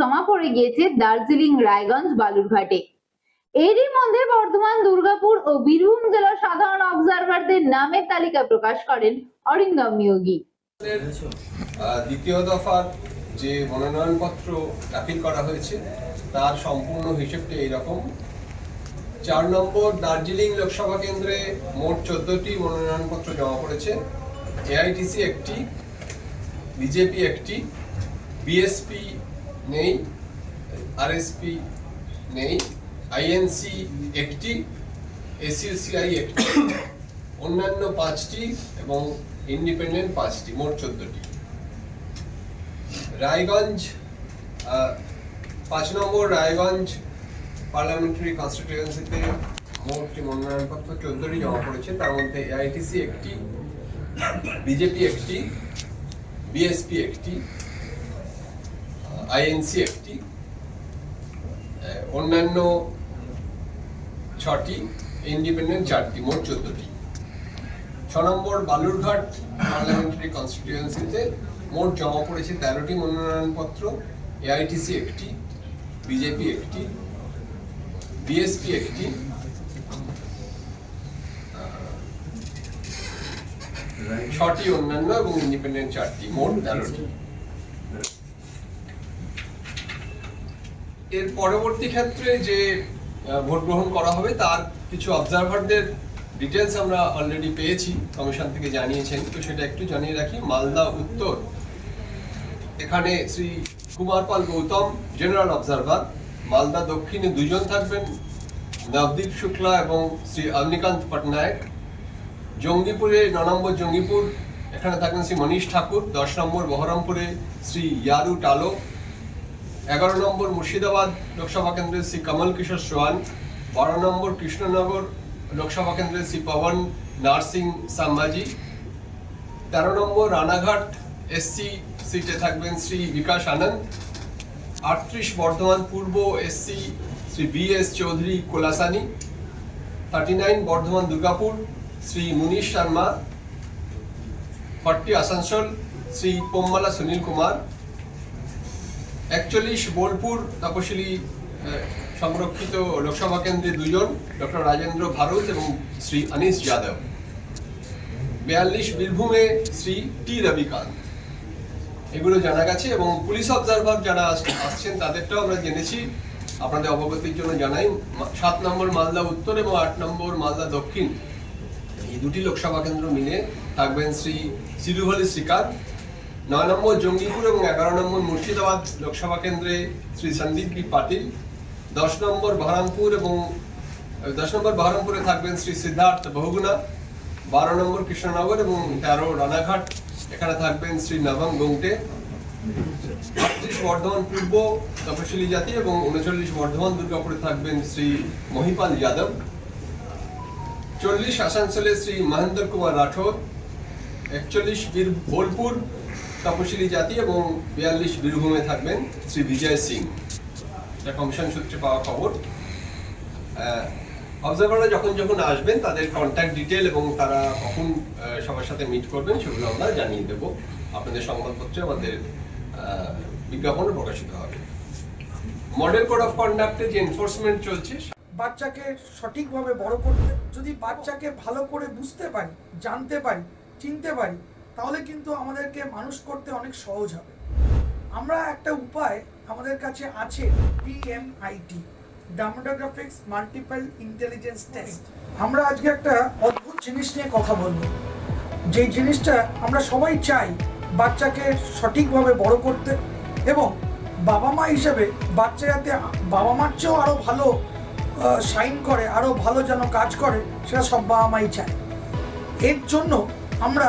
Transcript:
জমা পড়ে গিয়েছে দার্জিলিং, রায়গঞ্জ, বালুরঘাটে। এরই মধ্যে বর্ধমান, দুর্গাপুর ও বীরভূম জেলার সাধারণ অবজারভারদের নামের তালিকা প্রকাশ করেন অরিন্দম নিয়োগী। দ্বিতীয় দফার যে মনোনয়নপত্র দাখিল করা হয়েছে, তার সম্পূর্ণ হিসেবটা এইরকম। চার নম্বর, দার্জিলিং লোকসভা কেন্দ্রে মোট চোদ্দটি মনোনয়নপত্র জমা পড়েছে। এআইটিসি একটি, বিজেপি একটি, বিএসপি নেই আরএসপি নেই আইএনসি একটি এসইউসিআই একটি, অন্যান্য পাঁচটি এবং ইন্ডিপেন্ডেন্ট পাঁচটি, মোট চোদ্দটি। রায়গঞ্জ পাঁচ নম্বর রায়গঞ্জ পার্লামেন্টারি কনস্টিটিউয়েন্সিতে মোট যে মনোনয়নপত্র চোদ্দটি জমা পড়েছে, তার মধ্যে এআইটিসি একটি বিজেপি একটি বিএসপি একটি আইএনসি একটি অন্যান্য ছটি ইন্ডিপেন্ডেন্ট চারটি, মোট চোদ্দটি। ছ নম্বর বালুরঘাট পার্লামেন্টারি কনস্টিটিউয়েন্সিতে মোট জমা পড়েছে তেরোটি মনোনয়নপত্র এআইটিসি একটি বিজেপি একটি বিএসপি একটি। ছটি অন্যান্য এবং ইন্ডিপেন্ডেন্ট চারটি, মোট তেরোটি। এর পরবর্তী ক্ষেত্রে যে ভোট গ্রহণ করা হবে, তার কিছু অবজারভারদের ডিটেলস আমরা অলরেডি পেয়েছি কমিশন থেকে জানিয়েছেন। তো সেটা একটু জানিয়ে রাখি, মালদা উত্তর। এখানে শ্রী কুমার পাল গৌতম জেনারেল অবজারভার মালদা দক্ষিণে দুজন থাকবেন, নবদীপ শুক্লা এবং শ্রী অগ্নিকান্ত পটনায়ক। জঙ্গিপুরে ন নম্বর জঙ্গিপুর, এখানে থাকবেন শ্রী মনীষ ঠাকুর। দশ নম্বর বহরমপুরে শ্রী ইয়ারু টালো। এগারো নম্বর মুর্শিদাবাদ লোকসভা কেন্দ্রের শ্রী কমল কিশোর সোয়ান বারো নম্বর কৃষ্ণনগর লোকসভা কেন্দ্রের শ্রী পবন নার্সিং সাম্বাজি তেরো নম্বর রানাঘাট এসসি সিটে থাকবেন শ্রী বিকাশ আনন্দ, আটত্রিশ বর্ধমান পূর্ব SC Shri B S Chowdhury Kolasani, thirty nine Bardhaman Durgapur Shri Munish Sharma, forty Asansol Shri Pommala Sunil Kumar একচল্লিশ বোলপুর তপশিলি সংরক্ষিত লোকসভা কেন্দ্রে দুজন ডক্টর রাজেন্দ্র ভারত এবং শ্রী অনিশ যাদব বিয়াল্লিশ বীরভূমে শ্রী টি রবিকান্ত এগুলো জানা গেছে এবং পুলিশ অবজারভার যারা আস- আসছেন তাদেরটাও আমরা জেনেছি। আপনাদের অবগতির জন্য জানাই সাত নম্বর মালদা উত্তর এবং আট নম্বর মালদা দক্ষিণ। এই দুটি লোকসভা কেন্দ্র মিলে থাকবেন শ্রী সিরুভলি শ্রীকান্ত নয় নম্বর জঙ্গিপুর এবং এগারো নম্বর মুর্শিদাবাদ লোকসভা কেন্দ্রে শ্রী সন্দীপ বি পাটিল, দশ নম্বর বহরমপুর এবং দশ নম্বর বহরমপুরে থাকবেন শ্রী সিদ্ধার্থ বহুগুণা, বারো নম্বর কৃষ্ণনগর এবং তেরো রানাঘাট, এখানে থাকবেন শ্রী নবম গৌটে আটত্রিশ বর্ধমান পূর্ব তপশিলি জাতি এবং উনচল্লিশ বর্ধমান দুর্গাপুরে থাকবেন শ্রী মহিপাল যাদব, চল্লিশ আসানসোলে শ্রী মহেন্দ্র কুমার রাঠোর, একচল্লিশ বীর বোলপুর তপশিলি জাতি এবং বিয়াল্লিশ বীরভূমে থাকবেন শ্রী বিজয় সিং। এটা কমিশন সূত্রে পাওয়া খবর। অবজারভাররা যখন যখন আসবেন, তাদের কন্ট্যাক্ট ডিটেল এবং তারা কখন সবার সাথে মিট করবেন সেগুলো আমরা জানিয়ে দেবো। আপনাদের সংবাদপত্রে আমাদের বিজ্ঞাপনে প্রকাশিত হবে। মডেল কোড অফ কন্ডাক্টে যে এনফোর্সমেন্ট চলছে বাচ্চাকে সঠিকভাবে বড় করতে, যদি বাচ্চাকে ভালো করে বুঝতে পারি, জানতে পারি, চিনতে পারি তাহলে কিন্তু আমাদেরকে মানুষ করতে অনেক সহজ হবে। আমরা একটা উপায় আমাদের কাছে আছে PMIT dermatoglyphics multiple intelligence test আমরা আজকে একটা অদ্ভুত জিনিস নিয়ে কথা বলব। যেই জিনিসটা আমরা সবাই চাই বাচ্চাকে সঠিকভাবে বড় করতে এবং বাবা মা হিসেবে বাচ্চা যাতে বাবা মার চেয়েও আরও ভালো সাইন করে আরও ভালো যেন কাজ করে, সেটা সব বাবা মাই চায়। এর জন্য আমরা